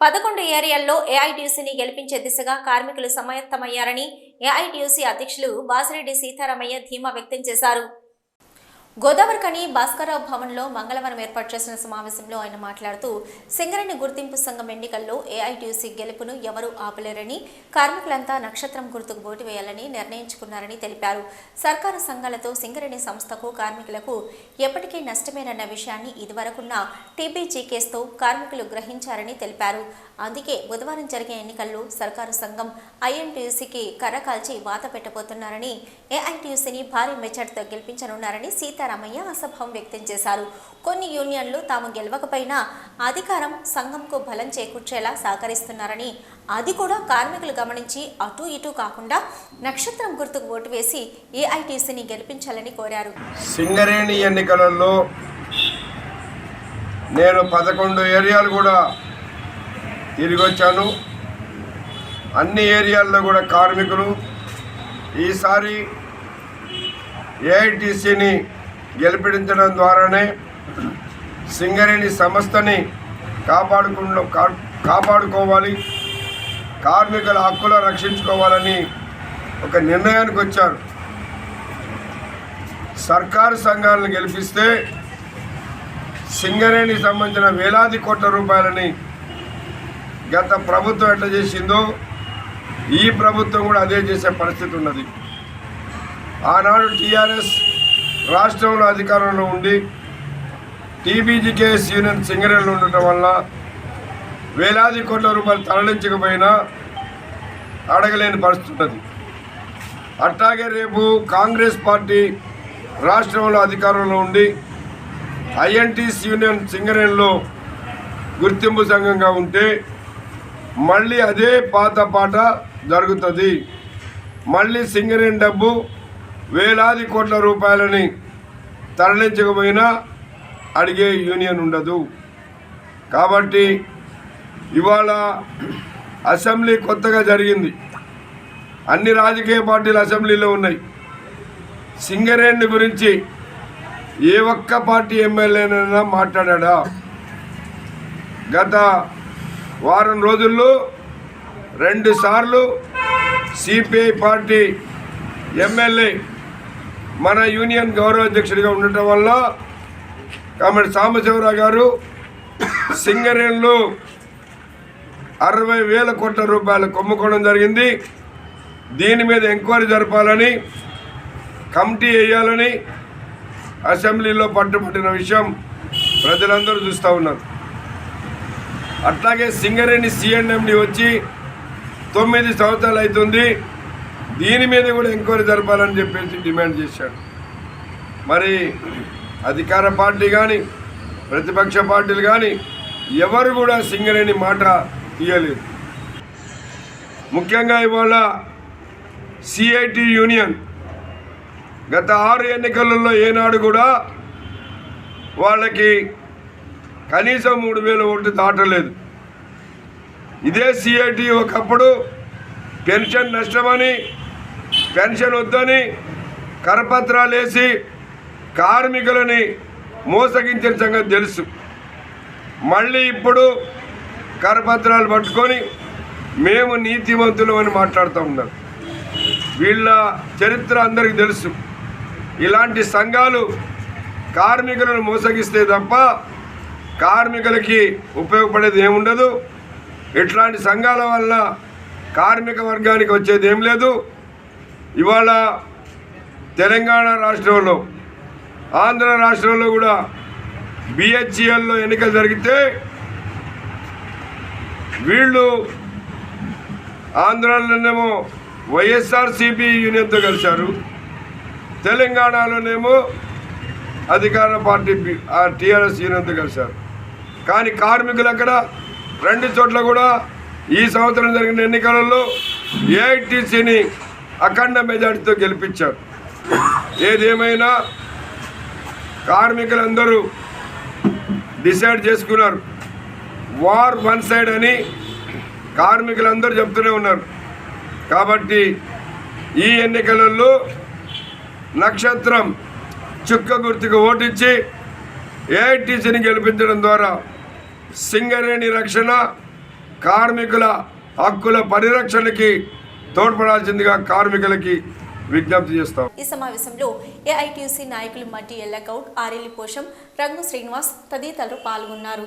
పదకొండు ఏరియాల్లో ఏఐటీయూసీని గెలిపించే దిశగా కార్మికులు సమాయత్తమయ్యారని ఏఐటీయూసీ అధ్యక్షులు వాసిరెడ్డి సీతారామయ్య ధీమా వ్యక్తం చేశారు. గోదావరికని భాస్కరరావు భవన్లో మంగళవారం ఏర్పాటు చేసిన సమావేశంలో ఆయన మాట్లాడుతూ సింగరేణి గుర్తింపు సంఘం ఎన్నికల్లో ఏఐటీయూసీ గెలుపును ఎవరూ ఆపలేరని కార్మికులంతా నక్షత్రం గుర్తుకు ఓటు వేయాలని నిర్ణయించుకున్నారని తెలిపారు. సర్కారు సంఘాలతో సింగరేణి సంస్థకు కార్మికులకు ఎప్పటికీ నష్టమేనన్న విషయాన్ని ఇదివరకున్న టీబీజీ కేసుతో కార్మికులు గ్రహించారని తెలిపారు. అందుకే బుధవారం జరిగే ఎన్నికల్లో సర్కారు సంఘం ఐఎన్టీయూసీకి కర్ర కాల్చి వాత పెట్టబోతున్నారని ఏఐటీయూసీని భారీ మెజార్టీతో గెలిపించనున్నారని సీతారామయ్య అసభావం వ్యక్తం చేశారు. కొన్ని యూనియన్లు తాము గెలవకపోయినా అధికారం సంఘంకు బలం చేకూర్చేలా సహకరిస్తున్నారని అది కూడా కార్మికులు గమనించి అటు ఇటు కాకుండా నక్షత్రం గుర్తుకు ఓటు వేసి ఏఐటీసీని గెలిపించాలని కోరారు. సింగరేణి ఎన్నికలలో నేను పదకొండు ఏరియాలు కూడా తిరిగొచ్చాను. అన్ని ఏరియాల్లో కూడా కార్మికులు ఈసారి ఏఐటీసీని గెలిపించడం ద్వారానే సింగరేణి సంస్థని కాపాడుకున్న కా- కాపాడుకోవాలి. కార్మికుల హక్కులు రక్షించుకోవాలని ఒక నిర్ణయానికి వచ్చారు. సర్కారు సంఘాలను గెలిపిస్తే సింగరేణికి సంబంధించిన వేలాది కోట్ల రూపాయలని గత ప్రభుత్వం ఎట్లా చేసిందో ఈ ప్రభుత్వం కూడా అదే చేసే పరిస్థితి ఉన్నది. ఆనాడు టీఆర్ఎస్ రాష్ట్రంలో అధికారంలో ఉండి టీబీజీకేఎస్ యూనియన్ సింగరేళ్ళు ఉండటం వల్ల వేలాది కోట్ల రూపాయలు తరలించకపోయినా అడగలేని పరిస్థితి ఉన్నది. అట్లాగే రేపు కాంగ్రెస్ పార్టీ రాష్ట్రంలో అధికారంలో ఉండి ఐఎన్టీస్ యూనియన్ సింగరేణిలో గుర్తింపు సంఘంగా ఉంటే మళ్ళీ అదే పాత పాట జరుగుతుంది. మళ్ళీ సింగరేణి డబ్బు వేలాది కోట్ల రూపాయలని తరలించకపోయినా అడిగే యూనియన్ ఉండదు. కాబట్టి ఇవాళ అసెంబ్లీ కొత్తగా జరిగింది. అన్ని రాజకీయ పార్టీలు అసెంబ్లీలో ఉన్నాయి. సింగరేణి గురించి ఏ ఒక్క పార్టీ ఎమ్మెల్యేనైనా మాట్లాడా? గత వారం రోజుల్లో రెండుసార్లు సిపిఐ పార్టీ ఎమ్మెల్యే మన యూనియన్ గౌరవ అధ్యక్షుడిగా ఉండటం వల్ల కామెడి సాంబశివరావు గారు సింగరేణిలో అరవై వేల కోట్ల రూపాయలు కొమ్ముకోవడం జరిగింది. దీని మీద ఎంక్వైరీ జరపాలని కమిటీ వేయాలని అసెంబ్లీలో పట్టుబట్టిన విషయం ప్రజలందరూ చూస్తూ ఉన్నారు. అట్లాగే సింగరేణి సిఎండి వచ్చి తొమ్మిది సంవత్సరాలు అవుతుంది. దీని మీద కూడా ఎంక్వైరీ జరపాలని చెప్పేసి డిమాండ్ చేశాడు. మరి అధికార పార్టీ కానీ ప్రతిపక్ష పార్టీలు కానీ ఎవరు కూడా సింగరేణి మాట తీయలేదు. ముఖ్యంగా ఇవాళ సిఐటి యూనియన్ గత ఆరు ఎన్నికలలో ఏనాడు కూడా వాళ్ళకి కనీసం మూడు వేల ఓట్లు దాటలేదు. ఇదే సిఐటి ఒకప్పుడు పెన్షన్ నష్టమని పెన్షన్ వద్దని కరపత్రాలు వేసి కార్మికులని మోసగించిన సంగతి తెలుసు. మళ్ళీ ఇప్పుడు కరపత్రాలు పట్టుకొని మేము నీతివంతులు అని మాట్లాడుతూ ఉన్నారు వీళ్ళ చరిత్ర అందరికీ తెలుసు. ఇలాంటి సంఘాలు కార్మికులను మోసగిస్తే తప్ప కార్మికులకి ఉపయోగపడేది ఏముండదు ఇట్లాంటి సంఘాల వల్ల కార్మిక వర్గానికి వచ్చేది ఏం లేదు. ఇవాళ తెలంగాణ రాష్ట్రంలో ఆంధ్ర రాష్ట్రంలో కూడా బిహెచ్ఈఎల్లో ఎన్నికలు జరిగితే వీళ్ళు ఆంధ్రాలోనేమో వైఎస్ఆర్సిపి యూనియన్తో కలిశారు తెలంగాణలోనేమో అధికార పార్టీ ఆ టీఆర్ఎస్ యూనియన్తో కలిశారు. కానీ కార్మికులు అక్కడ రెండు చోట్ల కూడా ఈ సంవత్సరం జరిగిన ఎన్నికలలో ఏఐటీసీని అఖండ మెజార్టీతో గెలిపించారు ఏదేమైనా కార్మికులందరూ డిసైడ్ చేసుకున్నారు. వార్ వన్ సైడ్ అని కార్మికులందరూ చెప్తూనే ఉన్నారు. కాబట్టి ఈ ఎన్నికలలో నక్షత్రం చుక్క గుర్తుకు ఓటించి ఏఐటీసీని గెలిపించడం ద్వారా సింగరేణి రక్షణ కార్మికుల హక్కుల పరిరక్షణకి తోడ్పడాల్సిందిగా కార్మికులకి విజ్ఞప్తి చేస్తాం. ఈ సమావేశంలో ఏఐటీయూసీ నాయకులు మట్టి ఎల్లగౌడ్ ఆరెల్లి పోషం రంగు శ్రీనివాస్ తదితరులు పాల్గొన్నారు.